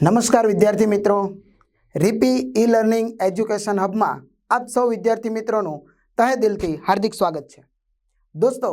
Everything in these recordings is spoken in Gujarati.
નમસ્કાર વિદ્યાર્થી મિત્રો. રીપી ઈ લર્નિંગ એજ્યુકેશન હબમાં આપ સૌ વિદ્યાર્થી મિત્રોનું તહે દિલથી હાર્દિક સ્વાગત છે. દોસ્તો,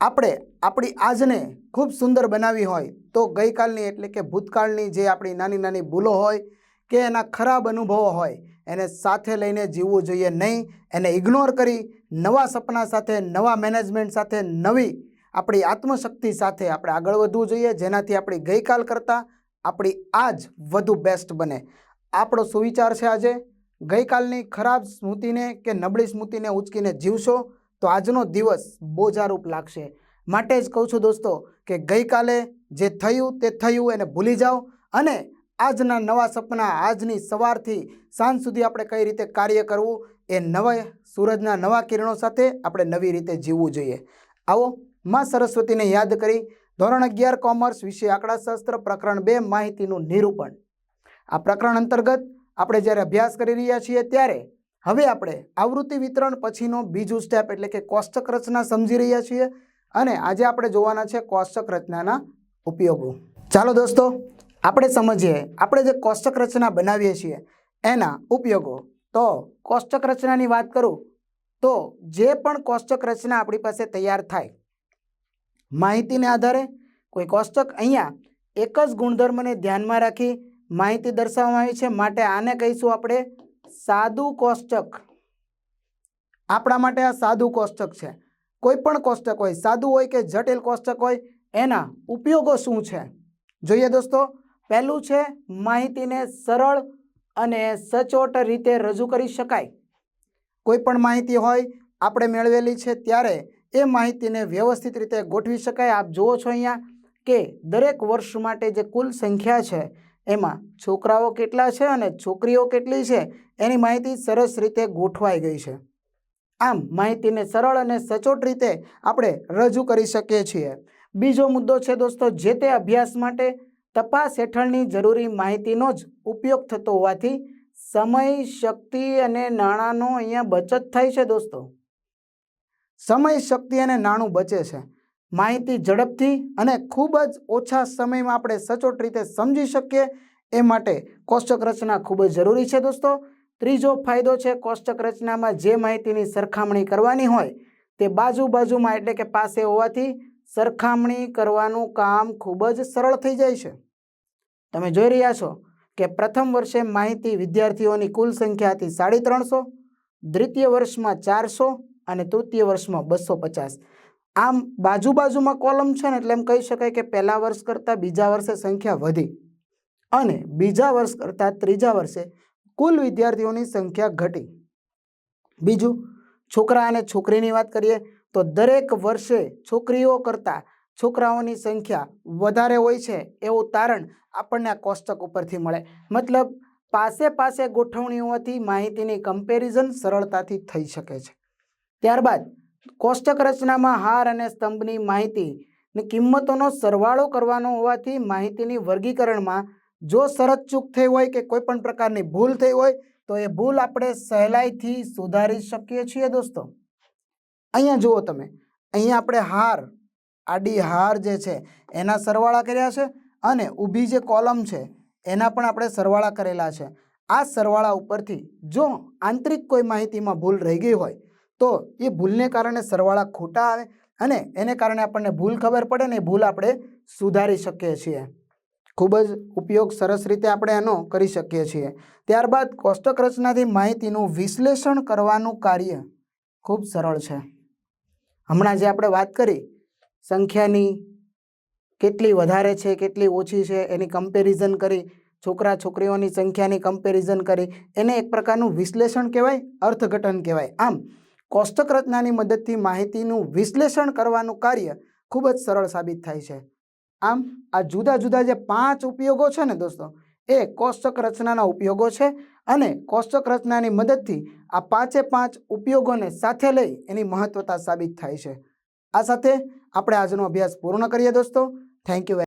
આપણે આપણી આજને ખૂબ સુંદર બનાવી હોય તો ગઈકાલની એટલે કે ભૂતકાળની જે આપણી નાની નાની ભૂલો હોય કે એના ખરાબ અનુભવો હોય એને સાથે લઈને જીવવું જોઈએ નહીં. એને ઇગ્નોર કરી નવા સપના સાથે, નવા મેનેજમેન્ટ સાથે, નવી આપણી આત્મશક્તિ સાથે આપણે આગળ વધવું જોઈએ. જેનાથી આપણી ગઈકાલ કરતાં આપણી આજ વધુ બેસ્ટ બને. આપણો સુવિચાર છે આજે, ગઈકાલની ખરાબ સ્મૃતિને કે નબળી સ્મૃતિને ઉચકીને જીવશો તો આજનો દિવસ બોજારૂપ લાગશે. માટે જ કહું છું દોસ્તો કે ગઈકાલે જે થયું તે થયું એને ભૂલી જાઓ અને આજના નવા સપના, આજની સવારથી સાંજ સુધી આપણે કઈ રીતે કાર્ય કરવું એ નવા સૂરજના નવા કિરણો સાથે આપણે નવી રીતે જીવવું જોઈએ. આવો માં સરસ્વતીને યાદ કરી ધોરણ અગિયાર કોમર્સ વિષય આંકડાશાસ્ત્ર પ્રકરણ બે માહિતીનું નિરૂપણ. આ પ્રકરણ અંતર્ગત આપણે જ્યારે અભ્યાસ કરી રહ્યા છીએ ત્યારે હવે આપણે આવૃત્તિ વિતરણ પછીનો બીજું સ્ટેપ એટલે કે કોષ્ટક રચના સમજી રહ્યા છીએ અને આજે આપણે જોવાના છે કોષ્ટક રચનાના ઉપયોગો. ચાલો દોસ્તો, આપણે સમજીએ. આપણે જે કોષ્ટક રચના બનાવીએ છીએ એના ઉપયોગો. તો કોષ્ટક રચનાની વાત કરું તો જે પણ કોષ્ટક રચના આપણી પાસે તૈયાર થાય માહિતીને આધારે કોઈ કોષ્ટક અહીંયા એક જ ગુણધર્મને ધ્યાનમાં રાખી માહિતી દર્શાવવામાં આવી છે. માટે આને કહીશું આપણે સાદું કોષ્ટક. આપણા માટે આ સાદું કોષ્ટક છે. કોઈ પણ કોષ્ટક હોય, સાદું હોય કે જટિલ કોષ્ટક હોય, એના ઉપયોગો શું છે? જોઈએ દોસ્તો, પહેલું છે માહિતીને સરળ અને સચોટ રીતે રજૂ કરી શકાય. કોઈ પણ માહિતી હોય, આપણે મેળવેલી છે ત્યારે એ માહિતીને વ્યવસ્થિત રીતે ગોઠવી શકાય. આપ જુઓ છો અહીંયા કે દરેક વર્ષ માટે જે કુલ સંખ્યા છે, એમાં છોકરાઓ કેટલા છે અને છોકરીઓ કેટલી છે, એની માહિતી સરસ રીતે ગોઠવાઈ ગઈ છે. આમ માહિતીને સરળ અને સચોટ રીતે આપણે રજૂ કરી શકીએ છીએ. બીજો મુદ્દો છે દોસ્તો, જે તે અભ્યાસ માટે તપાસ હેઠળની જરૂરી માહિતીનો જ ઉપયોગ થતો હોવાથી સમય, શક્તિ અને નાણાંનો અહીંયા બચત થાય છે દોસ્તો. સમય શક્તિ અને નાણું બચે છે. માહિતી ઝડપથી અને ખૂબ જ ઓછા સમયમાં આપણે સચોટ રીતે સમજી શકીએ એ માટે કોષ્ટક રચના ખૂબ જ જરૂરી છે દોસ્તો. ત્રીજો ફાયદો છે કોષ્ટક રચનામાં જે માહિતીની સરખામણી કરવાની હોય તે બાજુ બાજુમાં એટલે કે પાસે હોવાથી સરખામણી કરવાનું કામ ખૂબ જ સરળ થઈ જાય છે. તમે જોઈ રહ્યા છો કે પ્રથમ વર્ષે માહિતી વિદ્યાર્થીઓની કુલ સંખ્યા હતી સાડી ત્રણસો, દ્વિતીય વર્ષમાં ચારસો અને તૃતીય વર્ષમાં બસો પચાસ. આમ બાજુ બાજુમાં કોલમ છે ને એટલે એમ કહી શકાય કે પહેલા વર્ષ કરતાં બીજા વર્ષે સંખ્યા વધી. અને બીજા વર્ષ કરતાં ત્રીજા વર્ષે કુલ વિદ્યાર્થીઓની સંખ્યા ઘટી. બીજું, છોકરા અને છોકરીની વાત કરીએ તો દરેક વર્ષે છોકરીઓ કરતાં છોકરાઓની સંખ્યા વધારે હોય છે એવું તારણ આપણને આ કોષ્ટક ઉપરથી મળે. મતલબ પાસે પાસે ગોઠવણીઓથી માહિતીની કમ્પેરિઝન સરળતાથી થઈ શકે છે. ત્યારબાદ કોષ્ટક રચનામાં હાર અને સ્તંભની માહિતી કિંમતોનો સરવાળો કરવાનો હોવાથી માહિતીની વર્ગીકરણમાં જો શરત ચૂક થઈ હોય કે કોઈ પણ પ્રકારની ભૂલ થઈ હોય, તો એ ભૂલ આપણે સહેલાઈથી સુધારી શકીએ છીએ દોસ્તો. અહીંયા જુઓ તમે, અહીંયા આપણે હાર, આડી હાર જે છે, એના સરવાળા કર્યા છે અને ઊભી જે કોલમ છે, એના પણ આપણે સરવાળા કરેલા છે. આ સરવાળા ઉપરથી જો આંતરિક કોઈ માહિતીમાં ભૂલ રહી ગઈ હોય તો એ ભૂલને કારણે સરવાળા ખોટા આવે અને એને કારણે આપણને ભૂલ ખબર પડે ને એ ભૂલ આપણે સુધારી શકીએ છીએ. ખૂબ જ ઉપયોગ સરસ રીતે આપણે એનો કરી શકીએ છીએ. ત્યારબાદ કોષ્ટક રચનાથી માહિતીનું વિશ્લેષણ કરવાનું કાર્ય ખૂબ સરળ છે. હમણાં જે આપણે વાત કરી, સંખ્યાની કેટલી વધારે છે, કેટલી ઓછી છે, એની કમ્પેરિઝન કરી, છોકરા છોકરીઓની સંખ્યાની કમ્પેરિઝન કરી, એને એક પ્રકારનું વિશ્લેષણ કહેવાય, અર્થઘટન કહેવાય. આમ કોષ્ટક રચનાની મદદથી માહિતીનું વિશ્લેષણ કરવાનું કાર્ય ખૂબ જ સરળ સાબિત થાય છે. આમ, આ જુદા જુદા જે પાંચ ઉપયોગો છે ને દોસ્તો, એ કોષ્ટક રચનાના ઉપયોગો છે અને કોષ્ટક રચનાની મદદથી આ પાંચે પાંચ ઉપયોગોને સાથે લઈ એની મહત્વતા સાબિત થાય છે. આ સાથે આપણે આજનો અભ્યાસ પૂર્ણ કરીએ દોસ્તો. Thank you